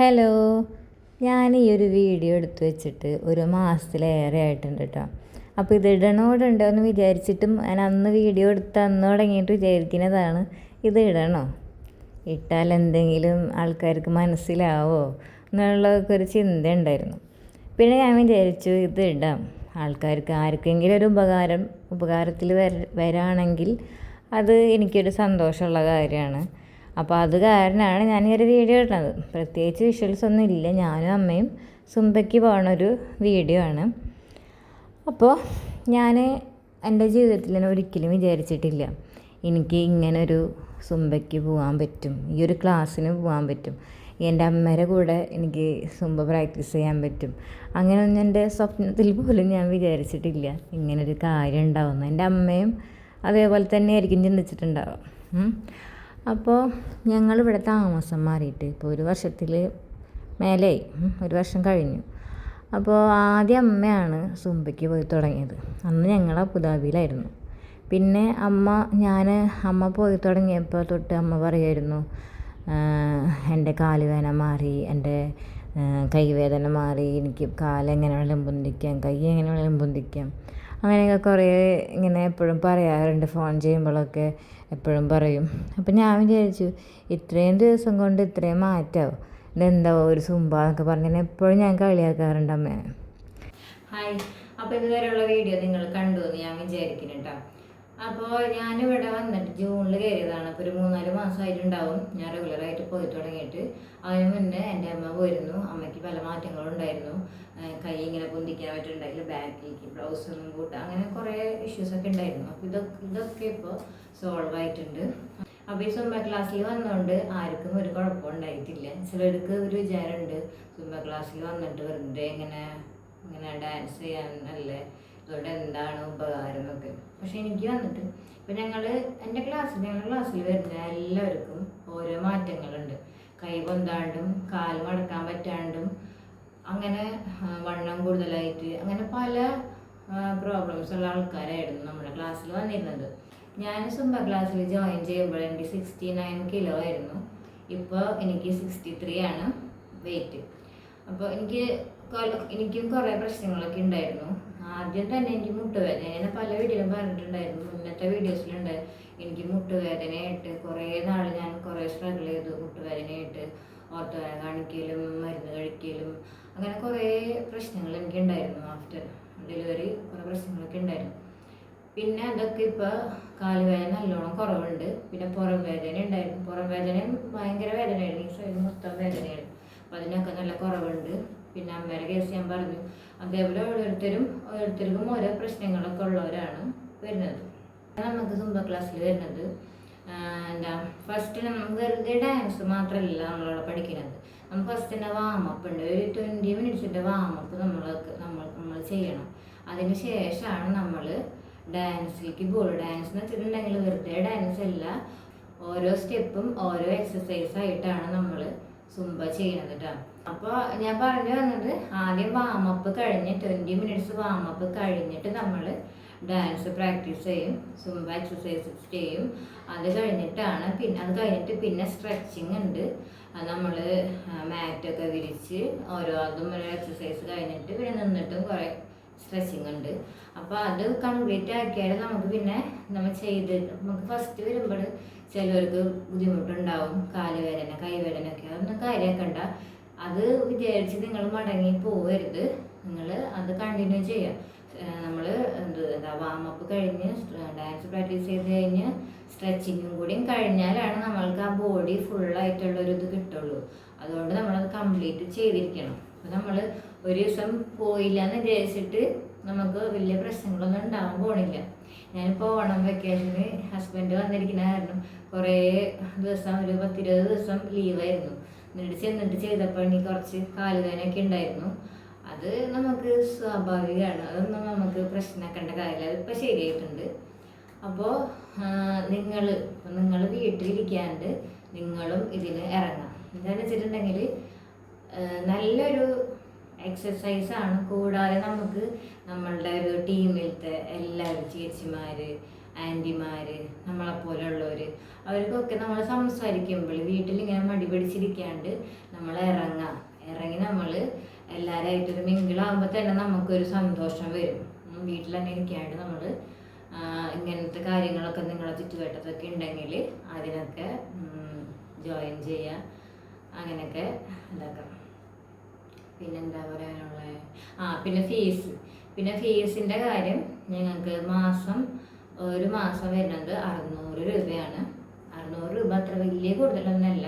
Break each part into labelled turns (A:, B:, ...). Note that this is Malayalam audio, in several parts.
A: ഹലോ ഞാൻ ഈ ഒരു വീഡിയോ എടുത്തു വെച്ചിട്ട് ഒരു മാസത്തിലേറെ ആയിട്ടുണ്ട് കേട്ടോ അപ്പോൾ ഇത് ഇടണോടുണ്ടോ എന്ന് വിചാരിച്ചിട്ടും ഞാൻ അന്ന് വീഡിയോ എടുത്ത് അന്ന് തുടങ്ങിയിട്ട് വിചാരിക്കുന്നതാണ്. ഇത് ഇടണോ? ഇട്ടാൽ എന്തെങ്കിലും ആൾക്കാർക്ക് മനസ്സിലാവോ? എന്നുള്ളതൊക്കെ ഒരു ചിന്ത ഉണ്ടായിരുന്നു. പിന്നെ ഞാൻ വിചാരിച്ചു ഇത് ഇടാം. ആൾക്കാർക്ക് ആർക്കെങ്കിലും ഒരു ഉപകാരം ഉപകാരത്തിൽ വര വരാണെങ്കിൽ അത് എനിക്കൊരു സന്തോഷമുള്ള കാര്യമാണ്. അപ്പോൾ അത് കാരണമാണ് ഞാൻ ഈ ഒരു വീഡിയോ ഇടുന്നത്. പ്രത്യേകിച്ച് വിഷ്വൽസ് ഒന്നും ഇല്ല. ഞാനും അമ്മയും സുംബയ്ക്ക് പോകണൊരു വീഡിയോ ആണ്. അപ്പോൾ ഞാൻ എന്റെ ജീവിതത്തിൽ ഞാൻ ഒരിക്കലും വിചാരിച്ചിട്ടില്ല. എനിക്ക് ഇങ്ങനൊരു സുംബയ്ക്ക് പോകാൻ പറ്റും. ഈ ഒരു ക്ലാസ്സിന് പോകാൻ പറ്റും. എന്റെ അമ്മയുടെ കൂടെ എനിക്ക് സുംബ പ്രാക്ടീസ് ചെയ്യാൻ പറ്റും. അങ്ങനെയൊന്നും എന്റെ സ്വപ്നത്തിൽ പോലും ഞാൻ വിചാരിച്ചിട്ടില്ല. ഇങ്ങനൊരു കാര്യം ഉണ്ടാവുന്നു എന്റെ അമ്മയും അതേപോലെ തന്നെ ആയിരിക്കും ചിന്തിച്ചിട്ടുണ്ടാവുക അപ്പോൾ ഞങ്ങൾ ഇവിടെ താമസം മാറിയിട്ട് ഇപ്പോൾ ഒരു വർഷത്തിൽ മേലെയായി. ഒരു വർഷം കഴിഞ്ഞു. അപ്പോൾ ആദ്യം അമ്മയാണ് സുംബയ്ക്ക് പോയി തുടങ്ങിയത്. അന്ന് ഞങ്ങൾ അബുദാബിയിലായിരുന്നു. പിന്നെ അമ്മ ഞാൻ അമ്മ പോയി തുടങ്ങിയപ്പോൾ തൊട്ട് അമ്മ പറയുമായിരുന്നു എന്റെ കാലുവേദന മാറി എന്റെ കൈവേദന മാറി എനിക്ക് കാലെങ്ങനെ വേണമെങ്കിലും പൊന്തിക്കാം കൈ എങ്ങനെ വേണമെങ്കിലും പൊന്തിക്കാം. അങ്ങനെയൊക്കെ കുറേ ഇങ്ങനെ എപ്പോഴും പറയാറുണ്ട്. ഫോൺ ചെയ്യുമ്പോഴൊക്കെ എപ്പോഴും പറയും. അപ്പം ഞാൻ വിചാരിച്ചു ഇത്രയും ദിവസം കൊണ്ട് ഇത്രയും മാറ്റാവും? ഇതെന്താ ഒരു സുംബ എന്നൊക്കെ പറഞ്ഞാൽ എപ്പോഴും ഞാൻ കളിയാക്കാറുണ്ട് അമ്മേ. ഹായ്. അപ്പോൾ ഇതുവരെയുള്ള വീഡിയോ നിങ്ങൾ കണ്ടു എന്ന് ഞാൻ വിചാരിക്കുന്നു കേട്ടോ. അപ്പോൾ ഞാനിവിടെ വന്നിട്ട് ജൂണിൽ കയറിയതാണ്. അപ്പോൾ ഒരു മൂന്നാൽ മാസമായിട്ടുണ്ടാവും ഞാൻ റെഗുലറായിട്ട് പോയി തുടങ്ങിയിട്ട്. അതിന് മുന്നേ എന്റെ അമ്മ പോയിരുന്നു. അമ്മയ്ക്ക് പല മാറ്റങ്ങളും ഉണ്ടായിരുന്നു. കൈ ഇങ്ങനെ പൊന്തിക്കാൻ പറ്റുന്നുണ്ടായില്ല ബാക്കിലേക്ക് ബ്ലൗസ് ഒന്നും കൂട്ട അങ്ങനെ കുറേ ഇഷ്യൂസൊക്കെ ഉണ്ടായിരുന്നു. അപ്പോൾ ഇതൊക്കെ ഇതൊക്കെ ഇപ്പോൾ സോൾവ് ആയിട്ടുണ്ട്. അപ്പോൾ ഈ സുംബ ക്ലാസ്സിൽ വന്നുകൊണ്ട് ആർക്കും ഒരു കുഴപ്പം ഉണ്ടായിട്ടില്ല. ചിലർക്ക് ഒരു വിചാരമുണ്ട്. സുംബ ക്ലാസ്സിൽ വന്നിട്ട് വെറുതെ ഇങ്ങനെ ഇങ്ങനെ ഡാൻസ് ചെയ്യാൻ അല്ലേ? അതുകൊണ്ട് എന്താണ് ഉപകാരമൊക്കെ പക്ഷെ എനിക്ക് വന്നിട്ട് ഇപ്പം ഞങ്ങൾ എന്റെ ക്ലാസ്സിൽ ഞങ്ങളുടെ ക്ലാസ്സിൽ വരുന്ന എല്ലാവർക്കും ഓരോ മാറ്റങ്ങളുണ്ട്. കൈ പൊന്താണ്ടും കാൽ മടക്കാൻ പറ്റാണ്ടും അങ്ങനെ വണ്ണം കൂടുതലായിട്ട് അങ്ങനെ പല പ്രോബ്ലംസ് ഉള്ള ആൾക്കാരായിരുന്നു നമ്മുടെ ക്ലാസ്സിൽ വന്നിരുന്നത്. ഞാൻ സുംബ ക്ലാസ്സിൽ ജോയിൻ ചെയ്യുമ്പോൾ എനിക്ക് സിക്സ്റ്റി നയൻ കിലോ ആയിരുന്നു. ഇപ്പോൾ എനിക്ക് സിക്സ്റ്റി ത്രീ ആണ് വെയിറ്റ് അപ്പോൾ എനിക്ക് എനിക്കും കുറേ പ്രശ്നങ്ങളൊക്കെ ഉണ്ടായിരുന്നു. ആദ്യം തന്നെ എനിക്ക് മുട്ടുവേദന. ഞാൻ പല വീഡിയോയിലും പറഞ്ഞിട്ടുണ്ടായിരുന്നു മുന്നത്തെ വീഡിയോസിലുണ്ട് എനിക്ക് മുട്ടുവേദനയായിട്ട് കുറേ നാൾ ഞാൻ കുറേ സ്ട്രഗിൾ ചെയ്തു മുട്ടുവേദനയായിട്ട്. ഓർത്തോവേദന കാണിക്കലും മരുന്ന് കഴിക്കലും അങ്ങനെ കുറേ പ്രശ്നങ്ങൾ എനിക്ക് after ആഫ്റ്റർ ഡെലിവറി കുറേ പ്രശ്നങ്ങളൊക്കെ ഉണ്ടായിരുന്നു. പിന്നെ അതൊക്കെ ഇപ്പോൾ കാലുവേദന നല്ലോണം കുറവുണ്ട്. പിന്നെ പുറം വേദന ഉണ്ടായിരുന്നു. പുറം വേദനയും ഭയങ്കര വേദനയായിരുന്നു. ഈ സൈഡ് മൊത്തം വേദനയായിരുന്നു. അപ്പോൾ അതിനൊക്കെ നല്ല കുറവുണ്ട്. പിന്നെ അമ്മയുടെ കേസ് ഞാൻ പറഞ്ഞു അതേപോലെ ഓരോരുത്തരും ഓരോരുത്തർക്കും ഓരോ പ്രശ്നങ്ങളൊക്കെ ഉള്ളവരാണ് വരുന്നത്. നമുക്ക് സുംബ ക്ലാസ്സിൽ വരുന്നത്. എന്താ ഫസ്റ്റ് നമുക്ക് വെറുതെ ഡാൻസ് മാത്രമല്ല നമ്മളവിടെ പഠിക്കുന്നത്. നമുക്ക് ഫസ്റ്റ് തന്നെ വാമപ്പ് ഉണ്ട്. ഒരു ട്വന്റി മിനിറ്റ്സിന്റെ വാമപ്പ് നമ്മൾ നമ്മൾ നമ്മൾ ചെയ്യണം. അതിന് ശേഷമാണ് നമ്മൾ ഡാൻസിലേക്ക് ബോൾ ഡാൻസ് എന്ന് വെച്ചിട്ടുണ്ടെങ്കിൽ വെറുതെ ഡാൻസ് അല്ല. ഓരോ സ്റ്റെപ്പും ഓരോ എക്സസൈസ് ആയിട്ടാണ് നമ്മൾ സുംബ ചെയ്യണത് കേട്ടോ. അപ്പോൾ ഞാൻ പറഞ്ഞു വന്നത് ആദ്യം വാമപ്പ് കഴിഞ്ഞ് ട്വന്റി മിനിറ്റ്സ് വാമപ്പ് കഴിഞ്ഞിട്ട് നമ്മൾ ഡാൻസ് പ്രാക്ടീസ് ചെയ്യും സുംബ എക്സസൈസസ് ചെയ്യും. അത് കഴിഞ്ഞിട്ടാണ് പിന്നെ അത് കഴിഞ്ഞിട്ട് പിന്നെ സ്ട്രെച്ചിങ് ഉണ്ട്. നമ്മൾ മാറ്റൊക്കെ വിരിച്ച് ഓരോ അതും ഒരു എക്സസൈസ് കഴിഞ്ഞിട്ട് പിന്നെ നിന്നിട്ടും കുറേ സ്ട്രെച്ചിങ് ഉണ്ട്. അപ്പോൾ അത് കംപ്ലീറ്റ് ആക്കിയാൽ നമുക്ക് പിന്നെ നമ്മൾ ചെയ്ത് നമുക്ക് ഫസ്റ്റ് വരുമ്പോൾ ചിലവർക്ക് ബുദ്ധിമുട്ടുണ്ടാവും. കാലുവേദന കൈവേദന ഒക്കെ. അതൊന്നും കാര്യമാക്കണ്ട അത് വിചാരിച്ച് നിങ്ങൾ മടങ്ങി പോവരുത്. നിങ്ങൾ അത് കണ്ടിന്യൂ ചെയ്യുക നമ്മൾ എന്ത് എന്താ വാമപ്പ് കഴിഞ്ഞ് ഡാൻസ് പ്രാക്ടീസ് ചെയ്ത് കഴിഞ്ഞ് സ്ട്രെച്ചിങ്ങും കൂടിയും കഴിഞ്ഞാലാണ് നമ്മൾക്ക് ആ ബോഡി ഫുള്ളായിട്ടുള്ള ഒരു ഇത് കിട്ടുള്ളൂ. അതുകൊണ്ട് നമ്മളത് കംപ്ലീറ്റ് ചെയ്തിരിക്കണം. അപ്പോൾ നമ്മൾ ഒരു ദിവസം പോയില്ല എന്ന് വിചാരിച്ചിട്ട് നമുക്ക് വലിയ പ്രശ്നങ്ങളൊന്നും ഉണ്ടാവാൻ പോണില്ല. ഞാനിപ്പോൾ ഓണം വെക്കേഷന് ഹസ്ബൻഡ് വന്നിരിക്കുന്ന കാരണം കുറേ ദിവസം ഒരു പത്തിരുപത് ദിവസം ലീവായിരുന്നു എന്നിട്ട് ചെന്നിട്ട് ചെയ്തപ്പോൾ എനിക്ക് കുറച്ച് കാലുവേനൊക്കെ ഉണ്ടായിരുന്നു. അത് നമുക്ക് സ്വാഭാവികമാണ്. അതൊന്നും നമുക്ക് പ്രശ്നമാക്കേണ്ട കാര്യമില്ല. അതിപ്പോൾ ശരിയായിട്ടുണ്ട്. അപ്പോൾ നിങ്ങൾ നിങ്ങൾ വീട്ടിലിരിക്കാണ്ട് നിങ്ങളും ഇതിന് ഇറങ്ങാം എന്താണെന്ന് വെച്ചിട്ടുണ്ടെങ്കിൽ നല്ലൊരു എക്സസൈസാണ് കൂടാതെ നമുക്ക് നമ്മളുടെ ഒരു ടീമിലത്തെ എല്ലാവരും ചേച്ചിമാർ ആന്റിമാർ നമ്മളെപ്പോലെയുള്ളവർ അവർക്കൊക്കെ നമ്മൾ സംസാരിക്കുമ്പോൾ വീട്ടിലിങ്ങനെ മടി പിടിച്ചിരിക്കാണ്ട് നമ്മൾ ഇറങ്ങാം ഇറങ്ങി നമ്മൾ എല്ലാവരായിട്ടൊരു മിങ്കിളാകുമ്പോൾ തന്നെ നമുക്കൊരു സന്തോഷം വരും. വീട്ടിൽ തന്നെ ഇരിക്കാണ്ട് നമ്മൾ ഇങ്ങനത്തെ കാര്യങ്ങളൊക്കെ നിങ്ങളെ ചുറ്റുവട്ടത്തൊക്കെ ഉണ്ടെങ്കിൽ അതിനൊക്കെ ജോയിൻ ചെയ്യുക അങ്ങനെയൊക്കെ ഇതാക്കാം പിന്നെന്താ പറയാനുള്ളത് ആ പിന്നെ ഫീസ് പിന്നെ ഫീസിന്റെ കാര്യം ഞങ്ങൾക്ക് മാസം ഒരു മാസം വരുന്നത് അറുന്നൂറ് രൂപയാണ്. അറുന്നൂറ് രൂപ അത്ര വലിയ കൂടുതലൊന്നുമല്ല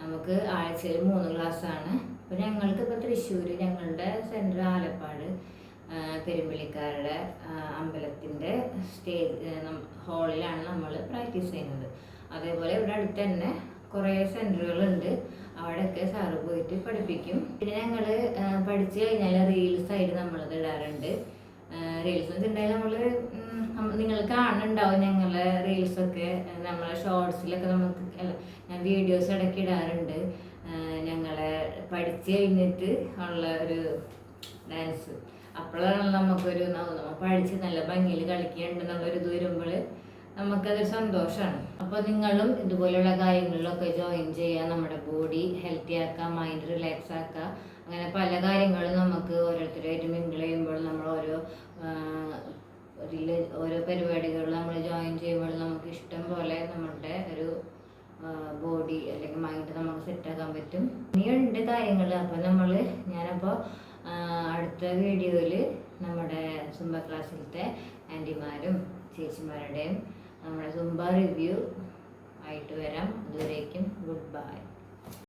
A: നമുക്ക് ആഴ്ചയിൽ മൂന്ന് ക്ലാസ്സാണ് അപ്പോൾ ഞങ്ങൾക്ക് ഇപ്പോൾ തൃശ്ശൂർ ഞങ്ങളുടെ സെന്റർ ആലപ്പാട്. പെരുമ്പിളിക്കാരുടെ അമ്പലത്തിന്റെ സ്റ്റേജ് ഹാളിലാണ് നമ്മൾ പ്രാക്ടീസ് ചെയ്യുന്നത്. അതേപോലെ ഇവിടെ അടുത്ത് തന്നെ കുറേ സെന്ററുകളുണ്ട്. അവിടെയൊക്കെ സാറ് പോയിട്ട് പഠിപ്പിക്കും. പിന്നെ ഞങ്ങൾ പഠിച്ചു കഴിഞ്ഞാൽ റീൽസ് ആയിട്ട് നമ്മളത് ഇടാറുണ്ട്. റീൽസ് ഉണ്ടായാൽ നമ്മൾ നിങ്ങൾ കാണുന്നുണ്ടാവും ഞങ്ങളെ റീൽസൊക്കെ. നമ്മളെ ഷോർട്സിലൊക്കെ നമുക്ക് ഞാൻ വീഡിയോസ് ഇടയ്ക്ക് ഇടാറുണ്ട്. ഞങ്ങളെ പഠിച്ചു കഴിഞ്ഞിട്ട് ഉള്ള ഒരു ഡാൻസ്. അപ്പോഴാണ് നമുക്കൊരു നമ്മൾ നമ്മ പഠിച്ച് നല്ല ഭംഗിയിൽ കളിക്കുന്നുണ്ടെന്നുള്ളൊരു ഇത് വരുമ്പോൾ നമുക്കതൊരു സന്തോഷമാണ്. അപ്പോൾ നിങ്ങളും ഇതുപോലെയുള്ള കാര്യങ്ങളിലൊക്കെ ജോയിൻ ചെയ്യുക നമ്മുടെ ബോഡി ഹെൽത്തി ആക്കുക മൈൻഡ് റിലാക്സ് ആക്കുക അങ്ങനെ പല കാര്യങ്ങളും നമുക്ക് ഓരോരുത്തരായിട്ട് മിങ്കിൾ ചെയ്യുമ്പോൾ നമ്മൾ ഓരോ ഓരോ പരിപാടികൾ നമ്മൾ ജോയിൻ ചെയ്യുമ്പോൾ നമുക്ക് ഇഷ്ടം പോലെ നമ്മുടെ ഒരു ബോഡി അല്ലെങ്കിൽ മൈൻഡ് നമുക്ക് സെറ്റാക്കാൻ പറ്റും. ഇനിയുണ്ട് കാര്യങ്ങൾ. അപ്പോൾ നമ്മൾ ഞാനപ്പോൾ അടുത്ത വീഡിയോയിൽ നമ്മുടെ സുംബ ക്ലാസ്സിലത്തെ ആന്റിമാരും ചേച്ചിമാരുടെയും നമ്മുടെ സുംബ റിവ്യൂ ആയിട്ട് വരാം. അതുവരേക്കും ഗുഡ് ബൈ.